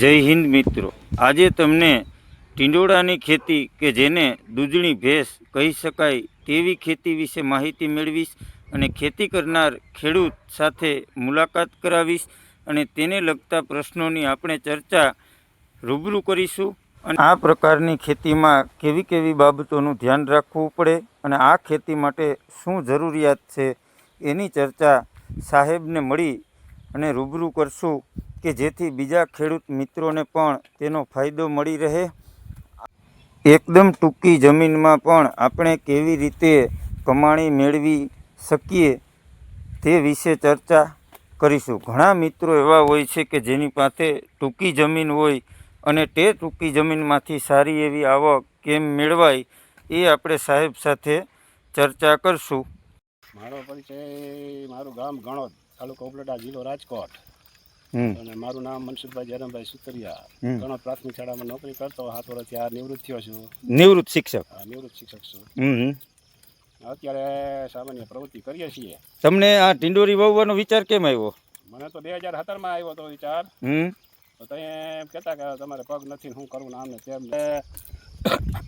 જય હિન્દ મિત્રો. આજે તમને ટીંડોળાની ખેતી કે જેને દૂધણી ભેંસ કહી શકાય તેવી ખેતી વિશે માહિતી મેળવીશ અને ખેતી કરનાર ખેડૂત સાથે મુલાકાત કરાવીશ અને તેને લગતા પ્રશ્નોની આપણે ચર્ચા રૂબરૂ કરીશું. અને આ પ્રકારની ખેતીમાં કેવી કેવી બાબતોનું ધ્યાન રાખવું પડે અને આ ખેતી માટે શું જરૂરિયાત છે એની ચર્ચા સાહેબને મળી અને રૂબરૂ કરશું. કે જેથી બીજા ખેડૂત મિત્રોને પણ તેનો ફાયદો મળી રહે. એકદમ ટૂંકી જમીનમાં પણ આપણે કેવી રીતે કમાણી મેળવી શકીએ તે વિશે ચર્ચા કરીશું. ઘણા મિત્રો એવા હોય છે કે જેની પાસે ટૂંકી જમીન હોય અને તે ટૂંકી જમીનમાંથી સારી એવી આવક કેમ મેળવાય એ આપણે સાહેબ સાથે ચર્ચા કરશું. મારો પરિચય, મારું ગામ ગણોદ, તાલુકો ઉપલેટા, જિલ્લો રાજકોટ. અને મારું નામ મનસુખભાઈ જયરામભાઈ સુતરિયા. ઘણા પ્રાથમિક શાળામાં નોકરી કરતો હાથ વર્ષથી આ નિવૃત્ત થયો છું. નિવૃત્ત શિક્ષક. નિવૃત્ત શિક્ષક છું. અત્યારે સામાન્ય પ્રવૃત્તિ કરીએ છીએ. તમને આ ટિંડોરી વાવવાનો વિચાર કેમ આવ્યો? મને તો બે હજાર સત્તરમાં આવ્યો હતો વિચાર. હમ. તો તમે એમ કહેતા કે તમારે પગ નથી હું શું કરવું ને ને તેમ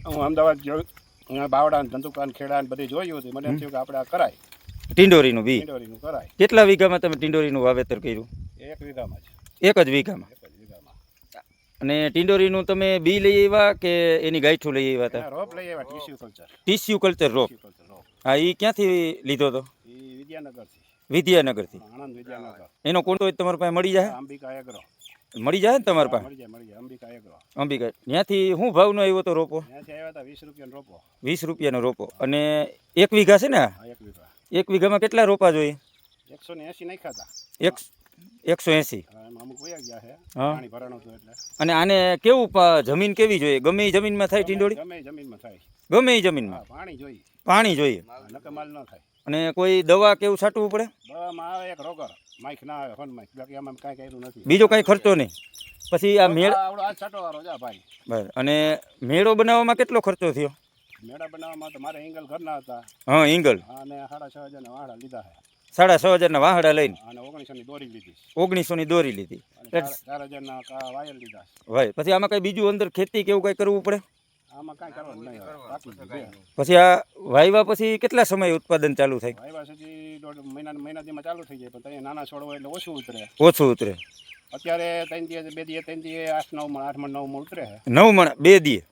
હું અમદાવાદ જોયું બાવડા ને ધંધુકાન ખેડા ને બધી જોયું હતું. મને એમ થયું કે આપણે આ કરાય. ટિંડોરીનું બી. ટિંડોરીનું કરાય. કેટલા વીઘામાં તમે ટિંડોરીનું વાવેતર કર્યું? એક વીઘામાં જ. એક જ વીઘામાં? અને ટિંડોરીનું તમે બી લઈ આવ્યા કે એની ગાયઠું લઈ આવ્યા હતા? રોપ લઈ આવ્યા ટીસ્યુ કલ્ચર ટીસ્યુ કલ્ચર રોપ? હા એ ક્યાંથી લીધો હતો? વિદ્યાનગરથી. વિદ્યાનગરથી. આણંદ વિદ્યાનગર. એનો કોણ હોય તમારી પાસે મળી જાય? અંબિકા એગ્રો. મળી જાય ને તમારી પાસે? મળી જાય મળી જાય અંબિકા એગ્રો. અંબિકા ત્યાંથી શું ભાવનો આવ્યો તો રોપો? ત્યાંથી આવ્યા હતા વીસ રૂપિયાનો રોપો. વીસ રૂપિયાનો રોપો. અને એક વીઘા છે ને એક વીઘા. એક વીઘામાં કેટલા રોપા જોઈએ? એકસો ને એસી નાખ્યા હતા. એક એકસો એંસી. અને આને કેવું જમીન કેવી જોઈએ? ગમે એ જમીનમાં થાય ટીંડોળી? ગમે જમીનમાં થાય. ગમે એ જમીનમાં? પાણી જોઈએ. પાણી જોઈએ. ન અને કોઈ દવા કેવું છાંટવું પડે? ના બીજો કઈ ખર્ચો નહીં. પછી આ મેળ અને મેળો બનાવવામાં કેટલો ખર્ચો થયો? મેળા બનાવવામાં તો મારે એંગલ ઘરના હતા. હા ઈંગલ. અને સાડા છ હજારના વાહડા લીધા સાડા છ હજારના વાહડા લઈને. ઓગણીસોની દોરી લીધી. ઓગણીસોની દોરી લીધી. ચાર- ચાર હજારના વાયર લીધા ભાઈ પછી આમાં કઈ બીજું અંદર ખેતી કેવું કઈ કરવું પડે? આમાં કાંઈ કરવાનું નહીં. પછી આ વાવ્યા પછી કેટલા સમય ઉત્પાદન ચાલુ થાય? વાયવા સુધી દોઢ મહિના મહિના ચાલુ થઈ જાય પણ ત્યાં નાના છોડ હોય એટલે ઓછું ઉતરે. ઓછું ઉતરે. અત્યારે ત્રણ દિવસ બે દિવસ ત્રણ દિવસ આઠ નવ મણ આઠ મણ નવ મણ ઉતરે નવ મણ બે દિવસ.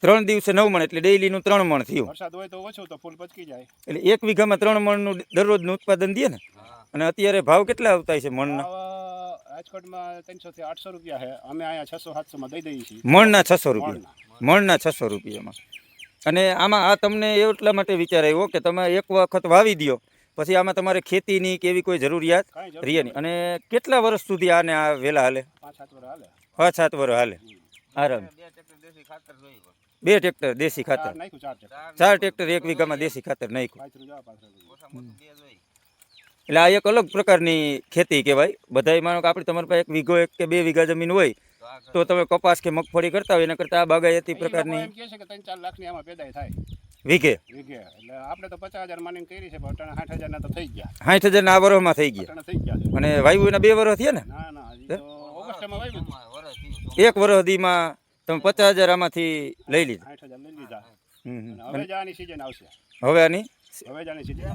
ત્રણ દિવસે નવ મણ એટલે ડેઈલીનું ત્રણ મણ થયું. વરસાદ હોય તો ઓછું તો ફૂલ પચકી જાય. એટલે એક વીઘામાં ત્રણ મણનું દરરોજનું ઉત્પાદન દે ને? અને અત્યારે ભાવ કેટલા આવતા છે મણના? રાજકોટમાં ત્રણસો થી આઠસો રૂપિયા છે. અમે અહીંયા છસો સાતસો માં દઈ દઈએ છીએ. મણના છસો રૂપિયા. મણના. છસો રૂપિયામાં. અને આમાં આ તમને એટલા માટે વિચાર આવ્યો કે તમે એક વખત વાવી દ્યો. પછી આમાં તમારે ખેતીની કે એવી કોઈ જરૂરિયાત રહી નહીં. અને કેટલા વર્ષ સુધી આને આ વેલા હાલે? પાંચ સાત વર્ષ હાલે. આરામ. બે ટ્રેક્ટર દેશી ખાતર ચાર ટ્રેક્ટર. એક વીઘામાં દેશી ખાતર નાખ્યું. એટલે આ એક અલગ પ્રકારની ખેતી કહેવાય. બધાય માનો કે આપણે તમારી પાસે એક વીઘો એક કે બે વીઘા જમીન હોય તો તમે કપાસ કે મગફળી કરતા હોય એના કરતાં આ બાગાયતી પ્રકારની વીઘે? વીઘે. આપણે તો પચાસ હજાર માનીને કરી છે પણ અટાણે સાઠ હજારના થઈ ગયા. સાઠ હજારના આ વર્ષમાં થઈ ગયા? અને વાયુ એના બે વર્ષ થયા ને? ના ના હજી તો ઓગસ્ટમાં વાવ્યું હતું એક વર્ષ તમે પચાસ હજાર આમાંથી લઈ લીધા. હજાર હવે જવાની સિઝન આવશે. હવે આની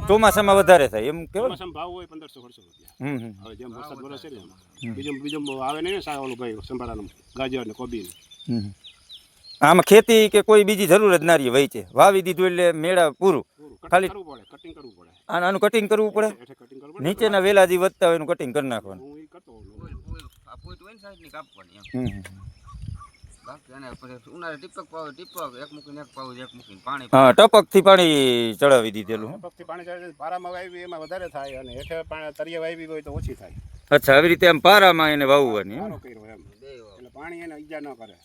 ચોમાસામાં વધારે થાય એમ કેવો ચોમાસામાં ભાવ હોય પંદરસો સોળસો રૂપિયા. હવે જેમ વરસાદ વરસે ને એમ. બીજો બીજું આવે ને સા ઓલું ભાઈ સંભાળાનું. ગાજર ને કોબી ને. હમ. આમાં ખેતી કે કોઈ બીજી જરૂર જ ના રહી વહી છે. વાવી દીધું એટલે મેળા પૂરું. ખાલી- કટિંગ કરવું પડે કટિંગ કરવું પડે. આનું આનું કટિંગ કરવું પડે? કટિંગ કરવું પડે. નીચેના વેલા જે વધતા હોય એનું કટિંગ કરી નાખવાનું. હું. હા ટપકથી પાણી ચડાવી દીધેલું હં. પાણી ચડે પારામાં વાવી એમાં વધારે થાય અને હેઠે પાણી તળિયે વાવી હોય તો ઓછી થાય. અચ્છા આવી રીતે આમ પારામાં એને વાવવાની એટલે પાણી એને ઈજા ન કરે.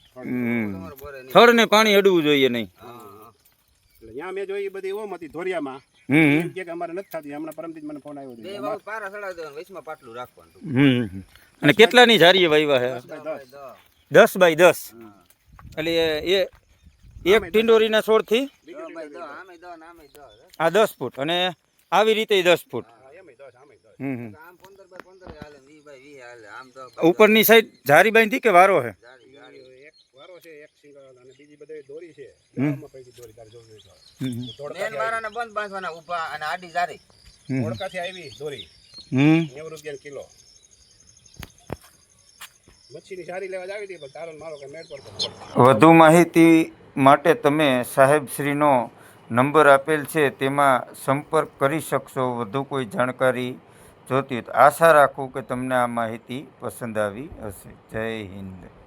થડને પાણી અડવું જોઈએ નહીં. એટલે ત્યાં મેં જોઈ બધી ઓમ હતી ધોરિયામાં. એમ કે કે અમારે નથી થતી. હમણાં પરમદીત મને ફોન આવ્યો હતો પારા ચડાવી દેવાનું વચમાં પાટલું રાખવાનું. અને કેટલાની જારીએ વાવ્યા છે દસ બાય દસ. એટલે એ એક ટિંડોરીના છોડથી? આ દસ ફૂટ. અને આવી રીતે દસ ફૂટ. ઉપરની સાઈડ જારી બાંધી કે વારો છે જારી, જારી. એક વારો છે એક સિંગલ અને બીજી બધી બાંધવાના ઊભા અને આડી જારી આવી દોરી. નેવું રૂપિયા કિલો. વધુ માહિતી માટે તમે સાહેબશ્રીનો નંબર આપેલ છે, તેમાં સંપર્ક કરી શકશો. વધુ કોઈ જાણકારી જોતી આશા રાખું કે તમને આ માહિતી પસંદ આવી હશે. જય હિન્દ.